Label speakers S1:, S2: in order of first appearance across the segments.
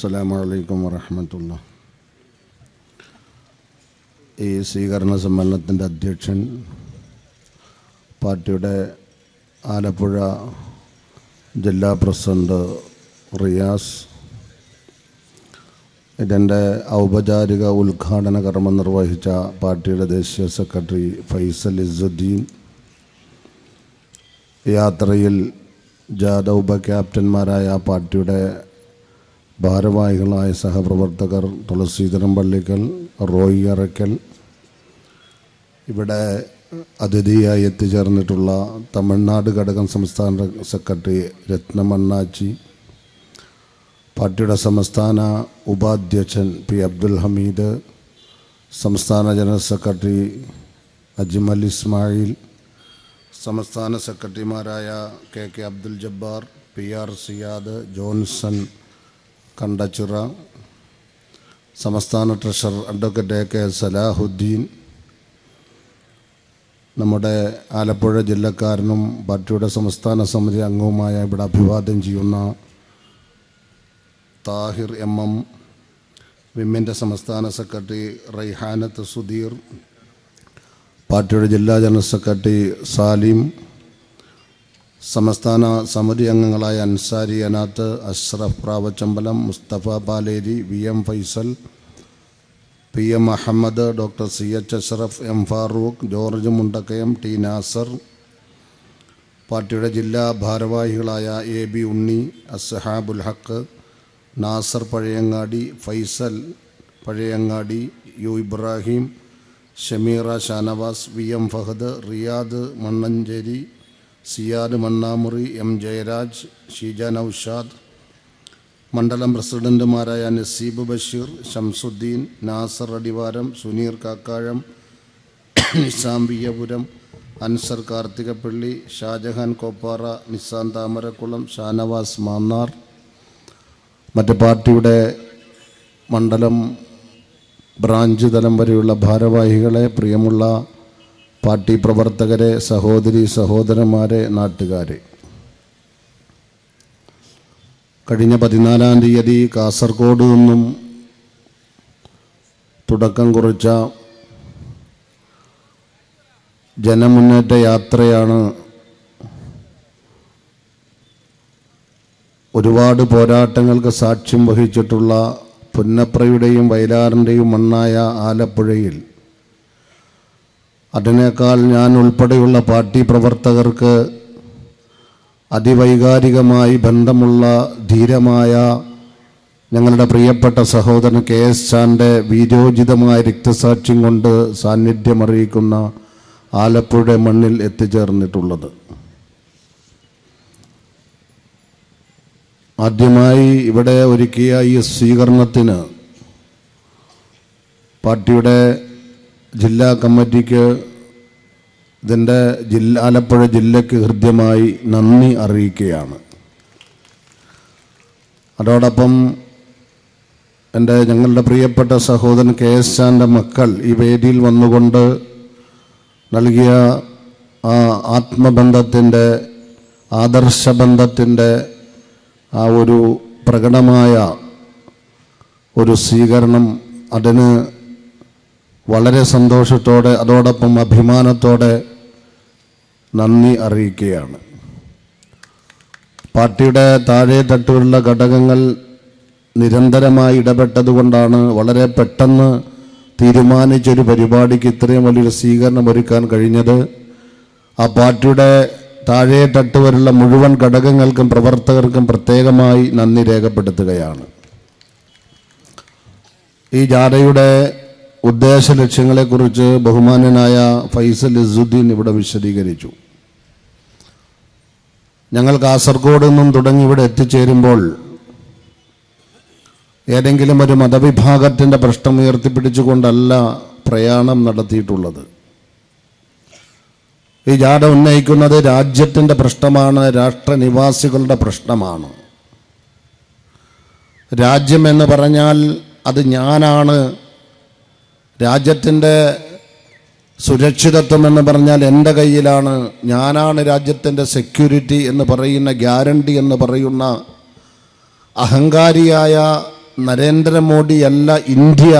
S1: അസ്സലാമു അലൈക്കും വറഹമത്തുള്ള. ഈ സ്വീകരണ സമ്മേളനത്തിന്റെ അധ്യക്ഷൻ പാർട്ടിയുടെ ആലപ്പുഴ ജില്ലാ പ്രസിഡന്റ് റിയാസ് ഇതിന്റെ ഔപചാരിക ഉദ്ഘാടന കർമ്മം നിർവഹിച്ച പാർട്ടിയുടെ ദേശീയ സെക്രട്ടറി ഫൈസൽ ഇസുദ്ദീൻ യാത്രയിൽ ജാഥ ക്യാപ്റ്റന്മാരായ പാർട്ടിയുടെ ഭാരവാഹികളായ സഹപ്രവർത്തകർ തുളസീധരൻ പള്ളിക്കൽ റോയി അറക്കൽ ഇവിടെ അതിഥിയായി എത്തിച്ചേർന്നിട്ടുള്ള തമിഴ്നാട് ഘടകം സംസ്ഥാന സെക്രട്ടറി രത്നമണ്ണാച്ചി പാർട്ടിയുടെ സംസ്ഥാന ഉപാധ്യക്ഷൻ പി അബ്ദുൽ ഹമീദ് സംസ്ഥാന ജനറൽ സെക്രട്ടറി അജ്മൽ ഇസ്മായിൽ സംസ്ഥാന സെക്രട്ടറിമാരായ K K Abdul Jabbar P R Siyad Johnson Kandachira സംസ്ഥാന treasurer advocate A K Salahuddin നമ്മുടെ ആലപ്പുഴ ജില്ലക്കാരനും പാർട്ടിയുടെ സംസ്ഥാന സമിതി അംഗവുമായ ഇവിടെ അഭിവാദ്യം ചെയ്യുന്ന താഹിർ എം എം വിമ്മിന്റെ സംസ്ഥാന സെക്രട്ടറി റൈഹാനത്ത് സുധീർ പാർട്ടിയുടെ ജില്ലാ ജനറൽ സെക്രട്ടറി സാലിം സംസ്ഥാന സമിതി അംഗങ്ങളായ Ansari Anath Ashraf Pravachambalam Mustafa Paleri V M Faisal P M Ahmed doctor C H Ashraf M Farooq George Mundakayam T Nasar പാർട്ടിയുടെ ജില്ലാ ഭാരവാഹികളായ A B Unni Ashabul Haq Nasar Pazhayangadi Faisal Pazhayangadi U Ibrahim Shameera Shanavas V M Fahad Riyad Mannancherry Siyad Mannamuri M Jayaraj Sheeja Noushad മണ്ഡലം പ്രസിഡന്റുമാരായ നസീബ് ബഷീർ ഷംസുദ്ദീൻ നാസർ അടിവാരം സുനീർ കാക്കാഴം നിസാം വിയപുരം അൻസർ കാർത്തികപ്പള്ളി ഷാജഹാൻ കോപ്പാറ നിസാൻ താമരക്കുളം ഷാനവാസ് മാന്നാർ. മറ്റ് പാർട്ടിയുടെ മണ്ഡലം branch തലം വരെയുള്ള ഭാരവാഹികളെ പ്രിയമുള്ള പാർട്ടി പ്രവർത്തകരെ സഹോദരി സഹോദരന്മാരെ നാട്ടുകാരെ. കഴിഞ്ഞ പതിനാലാം തീയതി കാസർഗോഡ് നിന്നും തുടക്കം കുറിച്ച ജനമുന്നേറ്റ യാത്രയാണ് ഒരുപാട് പോരാട്ടങ്ങൾക്ക് സാക്ഷ്യം വഹിച്ചിട്ടുള്ള പുന്നപ്രയുടെയും വയലാറിന്റെയും മണ്ണായ ആലപ്പുഴയിൽ. അതിനേക്കാൾ ഞാൻ ഉൾപ്പെടെയുള്ള പാർട്ടി പ്രവർത്തകർക്ക് അതിവൈകാരികമായി ബന്ധമുള്ള ധീരമായ ഞങ്ങളുടെ പ്രിയപ്പെട്ട സഹോദരൻ കെ എസ് ചാന്റെ വീരോചിതമായ രക്തസാക്ഷ്യം കൊണ്ട് സാന്നിധ്യമറിയിക്കുന്ന ആലപ്പുഴ മണ്ണിൽ എത്തിച്ചേർന്നിട്ടുള്ളത്. ആദ്യമായി ഇവിടെ ഒരുക്കിയ ഈ സ്വീകരണത്തിന് പാർട്ടിയുടെ ജില്ലാ കമ്മിറ്റിക്ക് ഇതിന്റെ ജില്ല ആലപ്പുഴ ജില്ലയ്ക്ക് ഹൃദ്യമായി നന്ദി അറിയിക്കുകയാണ്. അതോടൊപ്പം എന്റെ ഞങ്ങളുടെ പ്രിയപ്പെട്ട സഹോദരൻ കെ എസ് ചാന്റെ മക്കൾ ഈ വേദിയിൽ വന്നുകൊണ്ട് നൽകിയ ആ ആത്മബന്ധത്തിന്റെ ആദർശബന്ധത്തിന്റെ ആ ഒരു പ്രകടമായ ഒരു സ്വീകരണം അതിന് വളരെ സന്തോഷത്തോടെ അതോടൊപ്പം അഭിമാനത്തോടെ നന്ദി അറിയിക്കുകയാണ്. പാർട്ടിയുടെ താഴെ തട്ടുള്ള ഘടകങ്ങൾ നിരന്തരമായി ഇടപെട്ടതുകൊണ്ടാണ് വളരെ പെട്ടെന്ന് തീരുമാനിച്ചൊരു പരിപാടിക്ക് ഇത്രയും വലിയൊരു സ്വീകരണം ഒരുക്കാൻ കഴിഞ്ഞത്. ആ പാർട്ടിയുടെ താഴെ തട്ടുവരുള്ള മുഴുവൻ ഘടകങ്ങൾക്കും പ്രവർത്തകർക്കും പ്രത്യേകമായി നന്ദി രേഖപ്പെടുത്തുകയാണ്. ഈ ജാഥയുടെ ഉദ്ദേശ ലക്ഷ്യങ്ങളെക്കുറിച്ച് ബഹുമാനനായ ഫൈസൽ ഇസുദ്ദീൻ ഇവിടെ വിശദീകരിച്ചു. ഞങ്ങൾ കാസർഗോഡ് നിന്നും തുടങ്ങി ഇവിടെ എത്തിച്ചേരുമ്പോൾ ഏതെങ്കിലും ഒരു മതവിഭാഗത്തിന്റെ പ്രശ്നം ഉയർത്തിപ്പിടിച്ചുകൊണ്ടല്ല പ്രയാണം നടത്തിയിട്ടുള്ളത്. ഈ ജാഥ ഉന്നയിക്കുന്നത് രാജ്യത്തിന്റെ പ്രശ്നമാണ് രാഷ്ട്രനിവാസികളുടെ പ്രശ്നമാണ്. രാജ്യം എന്ന് പറഞ്ഞാൽ അത് ഞാനാണ് രാജ്യത്തിന്റെ സുരക്ഷിതത്വം എന്ന് പറഞ്ഞാൽ എന്റെ കയ്യിലാണ്. ഞാനാണ് രാജ്യത്തിന്റെ സെക്യൂരിറ്റി എന്ന് പറയുന്ന ഗ്യാരണ്ടി എന്ന് പറയുന്ന അഹങ്കാരിയായ നരേന്ദ്രമോദിയല്ല ഇന്ത്യ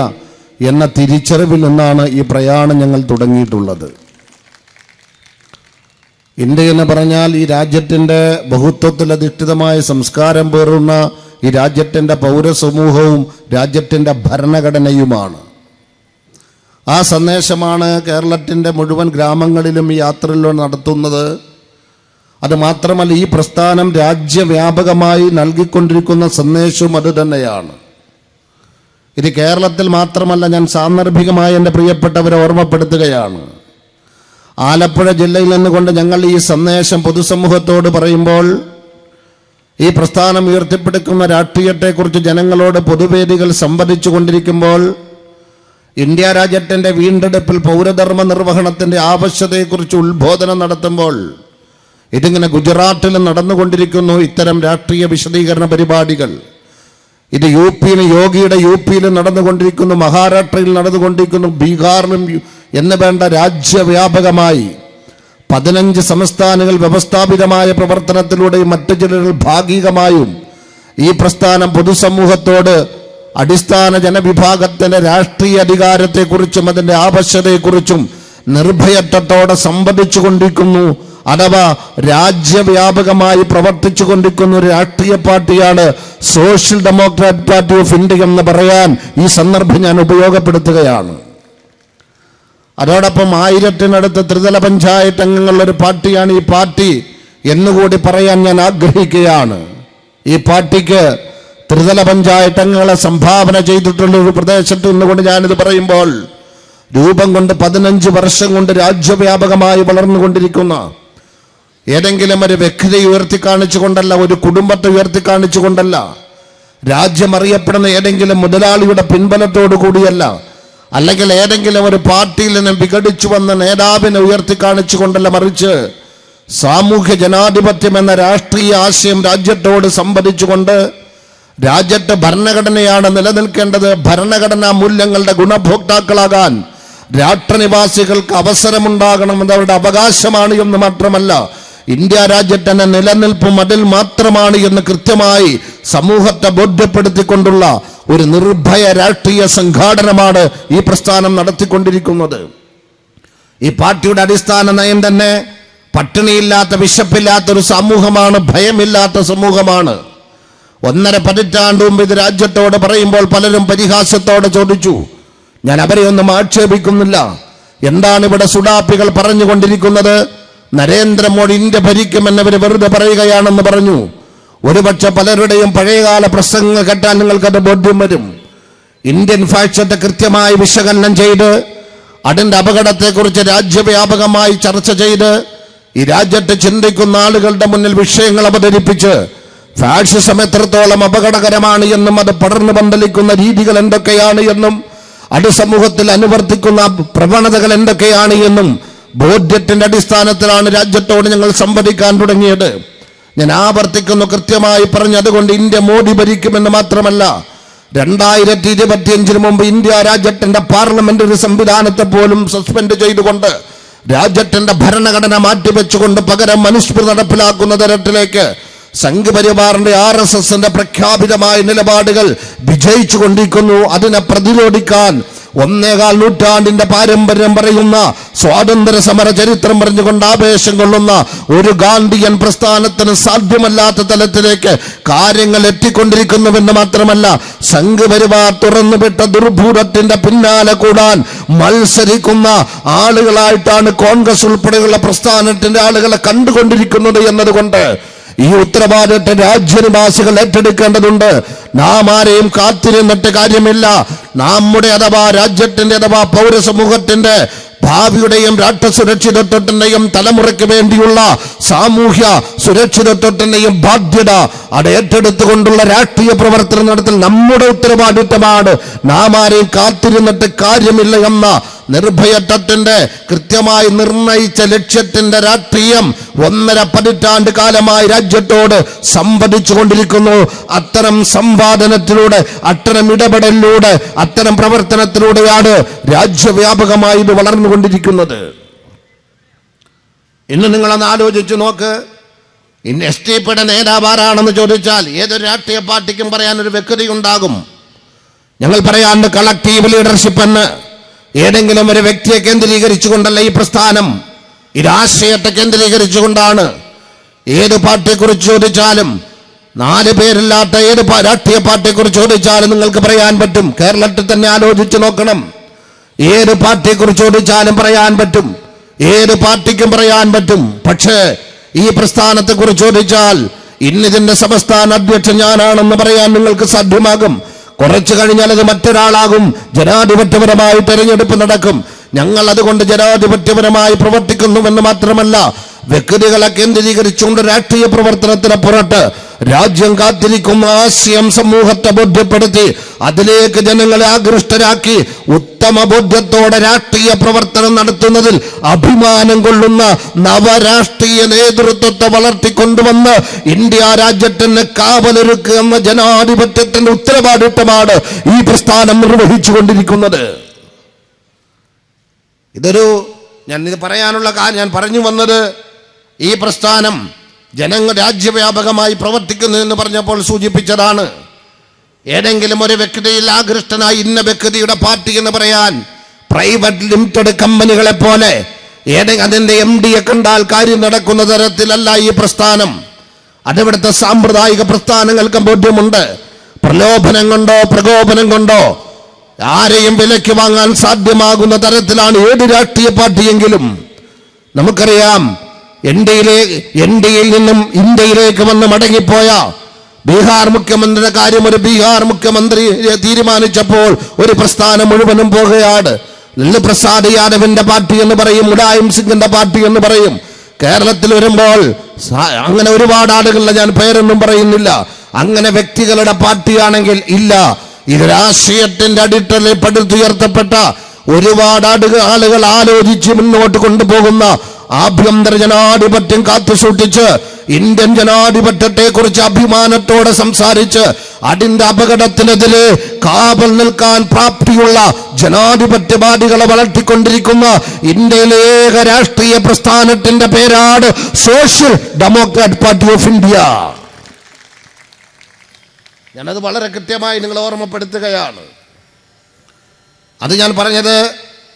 S1: എന്ന തിരിച്ചറിവിൽ നിന്നാണ് ഈ പ്രയാണം ഞങ്ങൾ തുടങ്ങിയിട്ടുള്ളത്. ഇന്ത്യ എന്ന് പറഞ്ഞാൽ ഈ രാജ്യത്തിന്റെ ബഹുത്വത്തിലധിഷ്ഠിതമായ സംസ്കാരം പേറുന്ന ഈ രാജ്യത്തിന്റെ പൗരസമൂഹവും രാജ്യത്തിന്റെ ഭരണഘടനയുമാണ്. ആ സന്ദേശമാണ് കേരളത്തിന്റെ മുഴുവൻ ഗ്രാമങ്ങളിലും ഈ യാത്രയിലൂടെ നടത്തുന്നത്. അതുമാത്രമല്ല ഈ പ്രസ്ഥാനം രാജ്യവ്യാപകമായി നൽകിക്കൊണ്ടിരിക്കുന്ന സന്ദേശവും അത് തന്നെയാണ്. ഇത് കേരളത്തിൽ മാത്രമല്ല ഞാൻ സാന്ദർഭികമായി എന്റെ പ്രിയപ്പെട്ടവരെ ഓർമ്മപ്പെടുത്തുകയാണ്. ആലപ്പുഴ ജില്ലയിൽ നിന്നുകൊണ്ട് ഞങ്ങൾ ഈ സന്ദേശം പൊതുസമൂഹത്തോട് പറയുമ്പോൾ ഈ പ്രസ്ഥാനം ഉയർത്തിപ്പിടിക്കുന്ന രാഷ്ട്രീയത്തെക്കുറിച്ച് ജനങ്ങളോട് പൊതുവേദികൾ സംവദിച്ചു കൊണ്ടിരിക്കുമ്പോൾ ഇന്ത്യ രാജ്യത്തിന്റെ വീണ്ടെടുപ്പിൽ പൗരധർമ്മ നിർവഹണത്തിന്റെ ആവശ്യതയെക്കുറിച്ച് ഉത്ബോധനം നടത്തുമ്പോൾ ഇതിങ്ങനെ ഗുജറാത്തിൽ നടന്നുകൊണ്ടിരിക്കുന്നു ഇത്തരം രാഷ്ട്രീയ വിശദീകരണ പരിപാടികൾ. ഇത് യു പിയിലും യോഗിയുടെ യു പിയിലും നടന്നുകൊണ്ടിരിക്കുന്നു മഹാരാഷ്ട്രയിൽ നടന്നുകൊണ്ടിരിക്കുന്നു ബീഹാറിലും എന്ന് വേണ്ട രാജ്യവ്യാപകമായി. പതിനഞ്ച് സംസ്ഥാനങ്ങൾ വ്യവസ്ഥാപിതമായ പ്രവർത്തനത്തിലൂടെയും മറ്റു ചിലർ ഭാഗികമായും ഈ പ്രസ്ഥാനം പൊതുസമൂഹത്തോട് അടിസ്ഥാന ജനവിഭാഗത്തിന്റെ രാഷ്ട്രീയ അധികാരത്തെക്കുറിച്ചും അതിന്റെ ആവശ്യതയെക്കുറിച്ചും നിർഭയത്വത്തോടെ സംവദിച്ചു കൊണ്ടിരിക്കുന്നു അഥവാ രാജ്യവ്യാപകമായി പ്രവർത്തിച്ചു കൊണ്ടിരിക്കുന്ന ഒരു രാഷ്ട്രീയ പാർട്ടിയാണ് social democrat party of India എന്ന് പറയാൻ ഈ സന്ദർഭം ഞാൻ ഉപയോഗപ്പെടുത്തുകയാണ്. അതോടൊപ്പം ആയിരത്തിനടുത്ത് ത്രിതല പഞ്ചായത്ത് അംഗങ്ങളുള്ള ഒരു പാർട്ടിയാണ് ഈ പാർട്ടി എന്നുകൂടി പറയാൻ ഞാൻ ആഗ്രഹിക്കുകയാണ്. ഈ പാർട്ടിക്ക് ത്രിതല പഞ്ചായത്തങ്ങളെ സംഭാവന ചെയ്തിട്ടുള്ള ഒരു പ്രദേശത്ത് നിന്നുകൊണ്ട് ഞാനിത് പറയുമ്പോൾ രൂപം കൊണ്ട് പതിനഞ്ച് വർഷം കൊണ്ട് രാജ്യവ്യാപകമായി വളർന്നുകൊണ്ടിരിക്കുന്ന ഏതെങ്കിലും ഒരു വ്യക്തിയെ ഉയർത്തി കാണിച്ചുകൊണ്ടല്ല ഒരു കുടുംബത്തെ ഉയർത്തി കാണിച്ചുകൊണ്ടല്ല രാജ്യം അറിയപ്പെടുന്ന ഏതെങ്കിലും മുതലാളിയുടെ പിൻബലത്തോടു കൂടിയല്ല അല്ലെങ്കിൽ ഏതെങ്കിലും ഒരു പാർട്ടിയിൽ നിന്നും വിഘടിച്ചു വന്ന നേതാവിനെ ഉയർത്തി കാണിച്ചുകൊണ്ടല്ല മറിച്ച് സാമൂഹ്യ ജനാധിപത്യം എന്ന രാഷ്ട്രീയ ആശയം രാജ്യത്തോട് സംവദിച്ചുകൊണ്ട് രാജ്യത്തെ ഭരണഘടനയാണ് നിലനിൽക്കേണ്ടത്. ഭരണഘടനാ മൂല്യങ്ങളുടെ ഗുണഭോക്താക്കളാകാൻ രാഷ്ട്രനിവാസികൾക്ക് അവസരമുണ്ടാകണമെന്ന് അവരുടെ അവകാശമാണ് എന്ന് മാത്രമല്ല ഇന്ത്യ രാജ്യത്തെ നിലനിൽപ്പും അതിൽ മാത്രമാണ് എന്ന് കൃത്യമായി സമൂഹത്തെ ബോധ്യപ്പെടുത്തിക്കൊണ്ടുള്ള ഒരു നിർഭയ രാഷ്ട്രീയ സംഘാടനമാണ് ഈ പ്രസ്ഥാനം നടത്തിക്കൊണ്ടിരിക്കുന്നത്. ഈ പാർട്ടിയുടെ അടിസ്ഥാന നയം തന്നെ പട്ടിണിയില്ലാത്ത വിശപ്പില്ലാത്ത ഒരു സമൂഹമാണ് ഭയമില്ലാത്ത സമൂഹമാണ്. ഒന്നര പതിറ്റാണ്ട് മുമ്പ് ഇത് രാജ്യത്തോട് പറയുമ്പോൾ പലരും പരിഹാസ്യത്തോടെ ചോദിച്ചു ഞാൻ അവരെ ഒന്നും ആക്ഷേപിക്കുന്നില്ല. എന്താണ് ഇവിടെ സുഡാപ്പികൾ പറഞ്ഞുകൊണ്ടിരിക്കുന്നത്? നരേന്ദ്രമോദി ഇന്ത്യ ഭരിക്കുമെന്നവർ വെറുതെ പറയുകയാണെന്ന് പറഞ്ഞു. ഒരുപക്ഷെ പലരുടെയും പഴയകാല പ്രസംഗങ്ങൾ കേട്ടാൽ നിങ്ങൾക്കത് ബോധ്യം വരും. ഇന്ത്യൻ ഫാക്ഷത്തെ കൃത്യമായി വിശകലനം ചെയ്ത് അതിന്റെ അപകടത്തെക്കുറിച്ച് രാജ്യവ്യാപകമായി ചർച്ച ചെയ്ത് ഈ രാജ്യത്തെ ചിന്തിക്കുന്ന ആളുകളുടെ മുന്നിൽ വിഷയങ്ങൾ അവതരിപ്പിച്ച് ഫാഷിസം എത്രത്തോളം അപകടകരമാണ് എന്നും അത് പടർന്നു പന്തലിക്കുന്ന രീതികൾ എന്തൊക്കെയാണ് എന്നും സമൂഹത്തിൽ അനുവർത്തിക്കുന്ന പ്രവണതകൾ എന്തൊക്കെയാണ് എന്നും ബോധ്യത്തിന്റെ അടിസ്ഥാനത്തിലാണ് രാജ്യത്തോട് ഞങ്ങൾ സംവദിക്കാൻ തുടങ്ങിയത്. ഞാൻ ആവർത്തിക്കുന്നു കൃത്യമായി പറഞ്ഞു അതുകൊണ്ട് ഇന്ത്യ മോദി ഭരിക്കുമെന്ന് മാത്രമല്ല രണ്ടായിരത്തി ഇരുപത്തിയഞ്ചിന് മുമ്പ് ഇന്ത്യ രാജ്യത്തിന്റെ പാർലമെന്ററി സംവിധാനത്തെ പോലും സസ്പെൻഡ് ചെയ്തുകൊണ്ട് രാജ്യത്തിന്റെ ഭരണഘടന മാറ്റിവെച്ചുകൊണ്ട് പകരം മനുസ്മൃതി നടപ്പിലാക്കുന്ന തരത്തിലേക്ക് സംഘപരിവാറിന്റെ ആർ എസ് എസിന്റെ പ്രഖ്യാപിതമായ നിലപാടുകൾ വിജയിച്ചു കൊണ്ടിരിക്കുന്നു. അതിനെ പ്രതിരോധിക്കാൻ ഒന്നേകാൽ നൂറ്റാണ്ടിന്റെ പാരമ്പര്യം പറയുന്ന സ്വാതന്ത്ര്യ സമര ചരിത്രം പറഞ്ഞുകൊണ്ട് ആവേശം കൊള്ളുന്ന ഒരു ഗാന്ധിയൻ പ്രസ്ഥാനത്തിന് സാധ്യമല്ലാത്ത തലത്തിലേക്ക് കാര്യങ്ങൾ എത്തിക്കൊണ്ടിരിക്കുന്നുവെന്ന് മാത്രമല്ല സംഘപരിവാർ തുറന്നുവിട്ട ദുർഭൂതത്തിന്റെ പിന്നാലെ കൂടാൻ മത്സരിക്കുന്ന ആളുകളായിട്ടാണ് കോൺഗ്രസ് ഉൾപ്പെടെയുള്ള പ്രസ്ഥാനത്തിന്റെ ആളുകളെ കണ്ടുകൊണ്ടിരിക്കുന്നത് എന്നതുകൊണ്ട് ഈ ഉത്തരവാദിത്വ രാജ്യനിവാസികൾ ഏറ്റെടുക്കേണ്ടതുണ്ട്. നാം ആരെയും കാത്തിരുന്നിട്ട് കാര്യമില്ല. നമ്മുടെ അഥവാ രാജ്യത്തിന്റെ അഥവാ പൗരസമൂഹത്തിന്റെ ഭാവിയുടെയും രാഷ്ട്രസുരക്ഷിതത്വത്തിന്റെയും തലമുറയ്ക്ക് വേണ്ടിയുള്ള സാമൂഹ്യ സുരക്ഷിതത്വത്തിന്റെയും ബാധ്യത അത് ഏറ്റെടുത്തുകൊണ്ടുള്ള രാഷ്ട്രീയ പ്രവർത്തനം നടത്തൽ നമ്മുടെ ഉത്തരവാദിത്തമാണ്. നാം ആരെയും കാത്തിരുന്നിട്ട് കാര്യമില്ല എന്ന നിർഭയത്വത്തിന്റെ കൃത്യമായി നിർണയിച്ച ലക്ഷ്യത്തിന്റെ രാഷ്ട്രീയം ഒന്നര പതിറ്റാണ്ട് കാലമായി രാജ്യത്തോട് സംവദിച്ചു കൊണ്ടിരിക്കുന്നു. അത്തരം സംവാദനത്തിലൂടെ അത്തരം ഇടപെടലിലൂടെ അത്തരം പ്രവർത്തനത്തിലൂടെയാണ് രാജ്യവ്യാപകമായി ഇത് വളർന്നുകൊണ്ടിരിക്കുന്നത് ഇന്ന് നിങ്ങളൊന്ന് ആലോചിച്ചു നോക്ക്. ഇന്ന് എസ് ടി പിയുടെ നേതാവ് ആരാണെന്ന് ചോദിച്ചാൽ ഏതൊരു രാഷ്ട്രീയ പാർട്ടിക്കും പറയാൻ ഒരു വ്യക്തി ഉണ്ടാകും
S2: ഞങ്ങൾ പറയാണ്ട് കളക്റ്റീവ് ലീഡർഷിപ്പ് എന്ന് ഏതെങ്കിലും ഒരു വ്യക്തിയെ കേന്ദ്രീകരിച്ചുകൊണ്ടല്ല ഈ പ്രസ്ഥാനം. ഈ രാഷ്ട്രീയത്തെ കേന്ദ്രീകരിച്ചുകൊണ്ടാണ്. ഏത് പാർട്ടിയെക്കുറിച്ച് ചോദിച്ചാലും നാല് പേരില്ലാത്ത ഏത് രാഷ്ട്രീയ പാർട്ടിയെക്കുറിച്ച് ചോദിച്ചാലും നിങ്ങൾക്ക് പറയാൻ പറ്റും. കേരളത്തിൽ തന്നെ ആലോചിച്ച് നോക്കണം. ഏത് പാർട്ടിയെക്കുറിച്ച് ചോദിച്ചാലും പറയാൻ പറ്റും. ഏത് പാർട്ടിക്കും പറയാൻ പറ്റും. പക്ഷേ ഈ പ്രസ്ഥാനത്തെക്കുറിച്ച് ചോദിച്ചാൽ ഇന്നിതിന്റെ സംസ്ഥാന അധ്യക്ഷൻ ഞാനാണെന്ന് പറയാൻ നിങ്ങൾക്ക് സാധ്യമാകും. കുറച്ചു കഴിഞ്ഞാൽ അത് മറ്റൊരാളാകും. ജനാധിപത്യപരമായി തെരഞ്ഞെടുപ്പ് നടക്കും. ഞങ്ങൾ അതുകൊണ്ട് ജനാധിപത്യപരമായി പ്രവർത്തിക്കുന്നുവെന്ന് മാത്രമല്ല വ്യക്തികളെ കേന്ദ്രീകരിച്ചുകൊണ്ട് രാഷ്ട്രീയ പ്രവർത്തനത്തിന് പുറത്ത് രാജ്യം കാത്തിരിക്കുന്ന ആശയം സമൂഹത്തെ ബോധ്യപ്പെടുത്തി അതിലേക്ക് ജനങ്ങളെ ആകൃഷ്ടരാക്കി ഉത്തമ ബോധ്യത്തോടെ രാഷ്ട്രീയ പ്രവർത്തനം നടത്തുന്നതിൽ അഭിമാനം കൊള്ളുന്ന നവരാഷ്ട്രീയ നേതൃത്വത്തെ വളർത്തിക്കൊണ്ടുവന്ന് ഇന്ത്യ രാജ്യത്തിന് കാവലൊരുക്കുക എന്ന ജനാധിപത്യത്തിന്റെ ഉത്തരവാദിത്തമാണ് ഈ പ്രസ്ഥാനം നിർവഹിച്ചുകൊണ്ടിരിക്കുന്നത്. ഇതൊരു ഞാൻ ഇത് പറയാനുള്ള കാര്യം ഞാൻ പറഞ്ഞു വന്നത് ഈ പ്രസ്ഥാനം ജനങ്ങൾ രാജ്യവ്യാപകമായി പ്രവർത്തിക്കുന്നു എന്ന് പറഞ്ഞപ്പോൾ സൂചിപ്പിച്ചതാണ്. ഏതെങ്കിലും ഒരു വ്യക്തിയിൽ ആകൃഷ്ടനായി ഇന്ന വ്യക്തിയുടെ പാർട്ടി എന്ന് പറയാൻ പ്രൈവറ്റ് ലിമിറ്റഡ് കമ്പനികളെ പോലെ ഏതെങ്കിലും അതിന്റെ എം ഡിയെ കണ്ടാൽ കാര്യം നടക്കുന്ന തരത്തിലല്ല ഈ പ്രസ്ഥാനം. അതിവിടുത്തെ സാമ്പ്രദായിക പ്രസ്ഥാനങ്ങൾക്ക് ബോധ്യമുണ്ട്. പ്രലോഭനം കൊണ്ടോ പ്രകോപനം കൊണ്ടോ ആരെയും വിലയ്ക്ക് വാങ്ങാൻ സാധ്യമാകുന്ന തരത്തിലാണ് ഏത് രാഷ്ട്രീയ പാർട്ടിയെങ്കിലും. നമുക്കറിയാം ഇന്ത്യയിലെ ഇന്ത്യയിൽ നിന്നും ഇന്ത്യയിലേക്ക് വന്ന് മടങ്ങിപ്പോയ ബീഹാർ മുഖ്യമന്ത്രിയുടെ കാര്യം ഒരു ബീഹാർ മുഖ്യമന്ത്രി തീരുമാനിച്ചപ്പോൾ ഒരു പ്രസ്ഥാനം മുഴുവനും പോകുകയാണ് ലല്ലു പ്രസാദ് യാദവിന്റെ പാർട്ടി എന്ന് പറയും മുലായം സിംഗിന്റെ പാർട്ടി എന്ന് പറയും. കേരളത്തിൽ വരുമ്പോൾ അങ്ങനെ ഒരുപാട് ആളുകളുടെ ഞാൻ പേരൊന്നും പറയുന്നില്ല. അങ്ങനെ വ്യക്തികളുടെ പാർട്ടിയാണെങ്കിൽ ഇല്ല. ഇത് രാഷ്ട്രീയത്തിന്റെ അടിത്തറയിൽ പടുത്തുയർത്തപ്പെട്ട ഒരുപാട് ആളുകൾ ആളുകൾ ആലോചിച്ച് മുന്നോട്ട് കൊണ്ടുപോകുന്ന ആഭ്യന്തര ജനാധിപത്യം കാത്തു കാത്തുസൂക്ഷിച്ച് ഇന്ത്യൻ ജനാധിപത്യത്തെ കുറിച്ച് അഭിമാനത്തോടെ സംസാരിച്ച് അതിന്റെ അപകടത്തിനെതിരെ കാവൽ നിൽക്കാൻ പ്രാപ്തിയുള്ള ജനാധിപത്യവാദികളെ വളർത്തിക്കൊണ്ടിരിക്കുന്ന ഇന്ത്യയിലെ ഏക രാഷ്ട്രീയ പ്രസ്ഥാനത്തിന്റെ പേരാണ് social democrat party of India. ഞാനത് വളരെ കൃത്യമായി നിങ്ങൾ ഓർമ്മപ്പെടുത്തുകയാണ്. അത് ഞാൻ പറഞ്ഞത്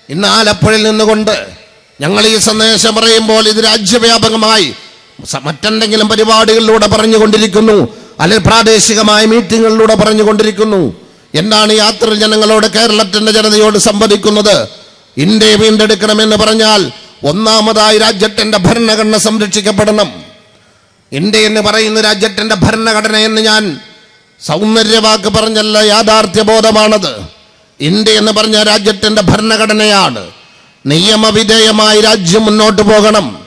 S2: ഇന്ന് ആലപ്പുഴയിൽ നിന്നുകൊണ്ട് ഞങ്ങൾ ഈ സന്ദേശം പറയുമ്പോൾ ഇത് രാജ്യവ്യാപകമായി മറ്റെന്തെങ്കിലും പരിപാടികളിലൂടെ പറഞ്ഞുകൊണ്ടിരിക്കുന്നു അല്ലെങ്കിൽ പ്രാദേശികമായ മീറ്റിങ്ങുകളിലൂടെ പറഞ്ഞുകൊണ്ടിരിക്കുന്നു. എന്താണ് യാത്ര ജനങ്ങളോട് കേരളത്തിന്റെ ജനതയോട് സംവദിക്കുന്നത്? ഇന്ത്യയെ വീണ്ടെടുക്കണമെന്ന് പറഞ്ഞാൽ ഒന്നാമതായി രാജ്യത്തിന്റെ ഭരണഘടന സംരക്ഷിക്കപ്പെടണം. ഇന്ത്യ എന്ന് പറയുന്ന രാജ്യത്തിന്റെ ഭരണഘടന എന്ന് ഞാൻ സൗന്ദര്യവാക്ക് പറഞ്ഞല്ല യാഥാർത്ഥ്യബോധമാണത്. ഇന്ത്യ എന്ന് പറഞ്ഞ രാജ്യത്തിന്റെ ഭരണഘടനയാണ്. നിയമവിധേയമായി രാജ്യം മുന്നോട്ട് പോകണം.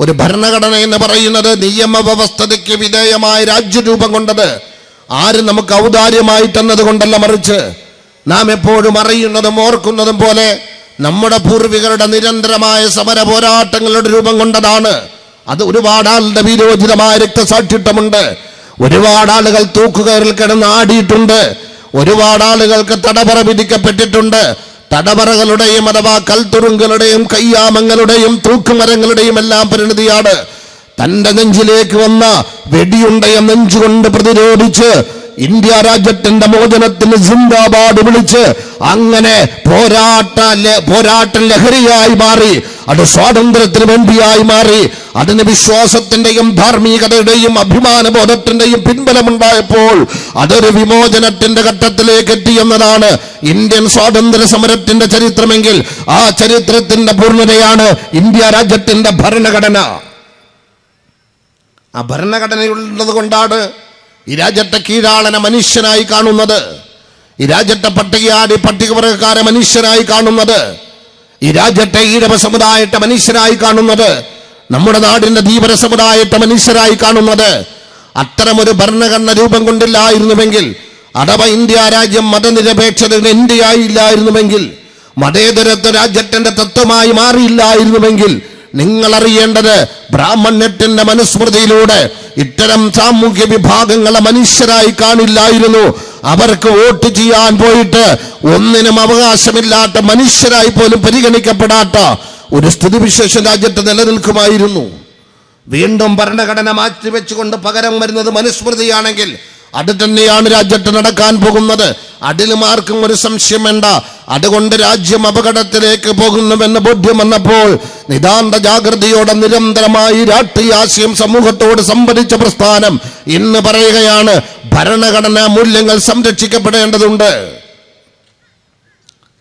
S2: ഒരു ഭരണഘടന എന്ന് പറയുന്നത് നിയമവ്യവസ്ഥതയ്ക്ക് വിധേയമായ രാജ്യരൂപം കൊണ്ടത് ആരും നമുക്ക് ഔദാര്യമായി തന്നത് കൊണ്ടല്ല മറിച്ച് നാം എപ്പോഴും അറിയുന്നതും ഓർക്കുന്നതും പോലെ നമ്മുടെ പൂർവികരുടെ നിരന്തരമായ സമര പോരാട്ടങ്ങളുടെ രൂപം കൊണ്ടതാണ്. അത് ഒരുപാട് ആളുടെ വിരോധിതമായ രക്തസാക്ഷിത്വമുണ്ട്. ഒരുപാട് ആളുകൾ തൂക്കുകയറിൽ കിടന്ന് ആടിയിട്ടുണ്ട്. ഒരുപാട് ആളുകൾക്ക് തടപറ വിധിക്കപ്പെട്ടിട്ടുണ്ട്. തടവറകളുടെയും അഥവാ കൽത്തുറുങ്കളുടെയും കയ്യാമങ്ങളുടെയും തൂക്കുമരങ്ങളുടെയും എല്ലാം പരിണിതിയാണ് തന്റെ നെഞ്ചിലേക്ക് വന്ന വെടിയുണ്ടയ നെഞ്ചുകൊണ്ട് പ്രതിരോധിച്ച് ഇന്ത്യ രാജ്യത്തിന്റെ മോചനത്തിന് സിന്ദാബാദ് വിളിച്ച് അങ്ങനെ പോരാട്ട പോരാട്ട ലഹരിയായി മാറി അത് സ്വാതന്ത്ര്യത്തിന് വേണ്ടിയായി മാറി. അതിന് വിശ്വാസത്തിന്റെയും ധാർമ്മികതയുടെയും അഭിമാനബോധത്തിന്റെയും പിൻബലമുണ്ടായപ്പോൾ അതൊരു വിമോചനത്തിന്റെ ഘട്ടത്തിലേക്ക് എത്തിയെന്നതാണ് ഇന്ത്യൻ സ്വാതന്ത്ര്യ സമരത്തിന്റെ ചരിത്രമെങ്കിൽ ആ ചരിത്രത്തിന്റെ പൂർണതയാണ് ഇന്ത്യ രാജ്യത്തിന്റെ ഭരണഘടന. ആ ഭരണഘടനയുള്ളത് കൊണ്ടാണ് ഈ രാജ്യത്തെ കീഴാളന മനുഷ്യനായി കാണുന്നത്. ഈ രാജ്യത്തെ പട്ടികയാടി പട്ടികവർഗക്കാരെ മനുഷ്യനായി കാണുന്നത്. ഈ രാജ്യത്തെ ഈഴവ സമുദായത്തെ മനുഷ്യരായി കാണുന്നത്. നമ്മുടെ നാടിന്റെ ധീവര സമുദായത്തെ മനുഷ്യരായി കാണുന്നത്. അത്തരമൊരു ഭരണഘടന രൂപം കൊണ്ടില്ലായിരുന്നുവെങ്കിൽ അഥവാ ഇന്ത്യ രാജ്യം മതനിരപേക്ഷതയുടെ ഇന്ത്യയായില്ലായിരുന്നുവെങ്കിൽ മതേതരത്വ രാജ്യത്തിന്റെ തത്വമായി മാറിയില്ലായിരുന്നുവെങ്കിൽ നിങ്ങൾ അറിയേണ്ടത് ബ്രാഹ്മണ്യത്തിന്റെ മനുസ്മൃതിയിലൂടെ ഇത്തരം സാമൂഹ്യ വിഭാഗങ്ങളെ മനുഷ്യരായി കാണില്ലായിരുന്നു. അവർക്ക് വോട്ട് ചെയ്യാൻ പോയിട്ട് ഒന്നിനും അവകാശമില്ലാത്ത മനുഷ്യരായി പോലും പരിഗണിക്കപ്പെടാത്ത ഒരു സ്ഥിതിവിശേഷം രാജ്യത്ത് നിലനിൽക്കുമായിരുന്നു. വീണ്ടും ഭരണഘടന മാറ്റിവെച്ചുകൊണ്ട് പകരം വരുന്നത് മനുസ്മൃതിയാണെങ്കിൽ അത് തന്നെയാണ് രാജ്യത്ത് നടക്കാൻ പോകുന്നത്. അതിലും ആർക്കും ഒരു സംശയം വേണ്ട. അതുകൊണ്ട് രാജ്യം അപകടത്തിലേക്ക് പോകുന്നുവെന്ന് ബോധ്യം വന്നപ്പോൾ നിതാന്ത ജാഗ്രതയോടെ നിരന്തരമായി രാഷ്ട്രീയ ആശയം സമൂഹത്തോട് സംവദിച്ച പ്രസ്ഥാനം ഇന്ന് പറയുകയാണ് ഭരണഘടനാ മൂല്യങ്ങൾ സംരക്ഷിക്കപ്പെടേണ്ടതുണ്ട്.